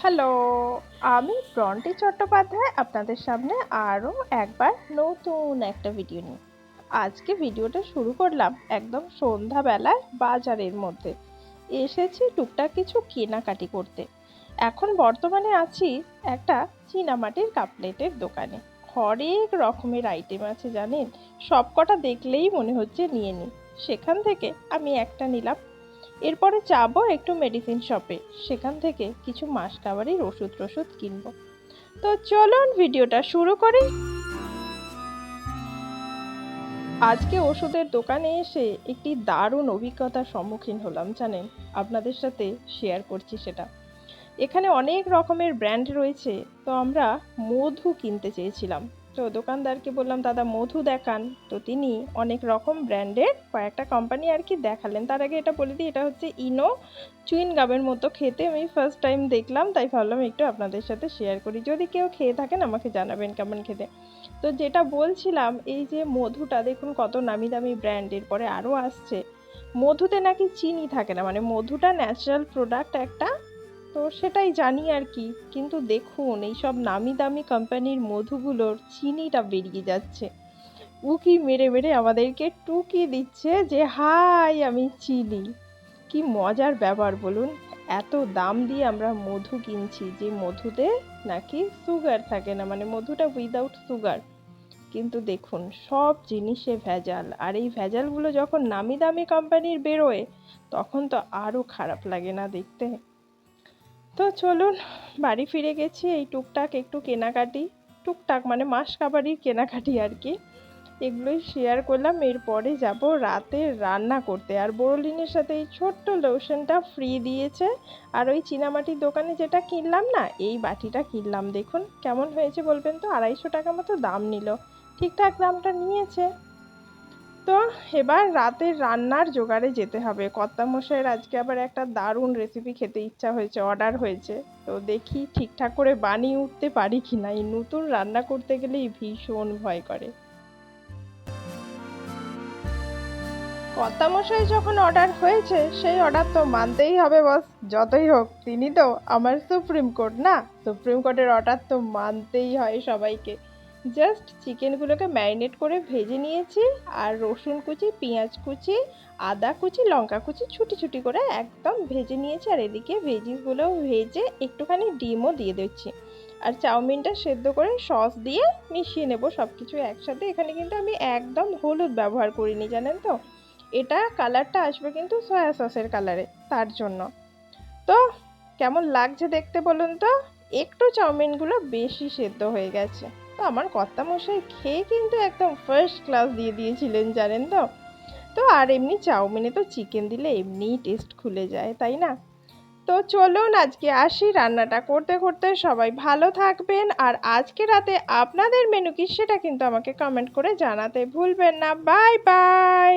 Hello আমি Brontë Chattopadhyay আপনাদের সামনে আরও একবার নতুন একটা ভিডিও নিয়ে। আজকে ভিডিওটা শুরু করলাম একদম সন্ধ্যাবেলায় বাজারের মধ্যে। এসেছি টুকটাক কিছু কেনাকাটি করতে। এখন বর্তমানে আছি একটা চীনামাটির কাপলেটের দোকানে। হরেক রকমের আইটেম আছে জানেন? সব কটা দেখলেই মনে হচ্ছে নিয়ে নিই। সেখান থেকে আমি একটা নিলাম এরপরে যাব একটু মেডিসিন শপে সেখান থেকে কিছু মাস কাবারির ওষুধ টষুধ কিনবো। তো চলুন ভিডিওটা শুরু করি। আজকে ওষুধের দোকানে এসে একটি দারুণ অভিজ্ঞতার সম্মুখীন হলাম, জানেন? আপনাদের সাথে শেয়ার করছি সেটা। এখানে অনেক রকমের ব্র্যান্ড রয়েছে, তো আমরা মধু কিনতে চেয়েছিলাম। তো দোকানদারকে বললাম, দাদা, মধু দেখান। তো তিনি অনেক রকম ব্র্যান্ডের কয়েকটা কোম্পানি আর কি দেখালেন। তার আগে এটা বলে দিই, এটা হচ্ছে ইনো চুইন গামের মতো খেতে আমি ফার্স্ট টাইম দেখলাম, তাই ভাবলাম একটু আপনাদের সাথে শেয়ার করি। যদি কেউ খেয়ে থাকেন, আমাকে জানাবেন কেমন খেতে। তো যেটা বলছিলাম, এই যে মধুটা, দেখুন কত নামি দামি ব্র্যান্ডের পরে আরও আসছে। মধুতে নাকি চিনি থাকে না মানে মধুটা ন্যাচারাল প্রোডাক্ট একটা তো সেটাই জানি আর কি। কিন্তু দেখুন, এইসব নামি দামি কোম্পানির মধুগুলোর চিনিটা বেরিয়ে যাচ্ছে। উকি মেরে মেরে আমাদেরকে টুকি দিচ্ছে যে, হাই, আমি চিনি কি মজার ব্যাপার বলুন, এত দাম দিয়ে আমরা মধু কিনছি যে, মধুতে নাকি সুগার থাকে না মানে মধুটা উইদাউট সুগার কিন্তু দেখুন, সব জিনিসে ভেজাল। আর এই ভেজালগুলো যখন নামি দামি কোম্পানির বেরোয়, তখন তো আরও খারাপ লাগে না দেখতে। তো চলুন, বাড়ি ফিরে গেছি, এই টুকটাক একটু কেনাকাটি। টুকটাক মানে মাস কাবারির কেনাকাটি আর কি। এগুলোই শেয়ার করলাম, এরপরে যাব রাতে রান্না করতে। আর বোরোলিনের সাথে এই ছোট্ট লোশনটা ফ্রি দিয়েছে। আর ওই চীনামাটির দোকানে যেটা কিনলাম না, এই বাটিটা কিনলাম। দেখুন, কেমন হয়েছে বলবেন তো? আড়াইশো টাকা মতো দাম নিল। ঠিকঠাক দামটা নিয়েছে। তো এবার রাতের রান্নার জোগাড়ে যেতে হবে। কর্তামশাইয়ের আজকে আবার একটা দারুণ রেসিপি খেতে ইচ্ছা হয়েছে অর্ডার হয়েছে। তো দেখি ঠিকঠাক করে বানিয়ে উঠতে পারি কি না এই নতুন রান্না করতে গেলেই ভীষণ ভয় করে। কর্তামশাই যখন অর্ডার হয়েছে, সেই অর্ডার তো মানতেই হবে বস যতই হোক, তিনি তো আমার সুপ্রিম কোর্ট না? সুপ্রিম কোর্টের অর্ডার তো মানতেই হয় সবাইকে। জাস্ট চিকেনগুলোকে ম্যারিনেট করে ভেজে নিয়েছি, আর রসুন কুচি, পেঁয়াজ কুচি, আদা কুচি, লঙ্কা কুচি ছুটি ছুটি করে একদম ভেজে নিয়েছি। আর এদিকে ভেজিসগুলোও ভেজে একটুখানি ডিমও দিয়ে দিচ্ছি। আর চাউমিনটা সেদ্ধ করে সস দিয়ে মিশিয়ে নেব সব কিছু একসাথে। এখানে কিন্তু আমি একদম হলুদ ব্যবহার করিনি, জানেন তো? এটা কালারটা আসবে কিন্তু সয়া সসের কালারে, তার জন্য। তো কেমন লাগছে দেখতে বলুন তো? একটু চাউমিনগুলো বেশি সেদ্ধ হয়ে গেছে। তো আমার কর্তামশাই খেয়ে কিন্তু একদম ফার্স্ট ক্লাস দিয়ে দিয়েছিলেন, জানেন তো? তো আর এমনি চাউমিনে তো চিকেন দিলে এমনিই টেস্ট খুলে যায়, তাই না? তো চলুন আজকে আসি রান্নাটা করতে করতে। সবাই ভালো থাকবেন আর আজকে রাতে আপনাদের মেনু কি সেটা কিন্তু আমাকে কমেন্ট করে জানাতে ভুলবেন না। Bye bye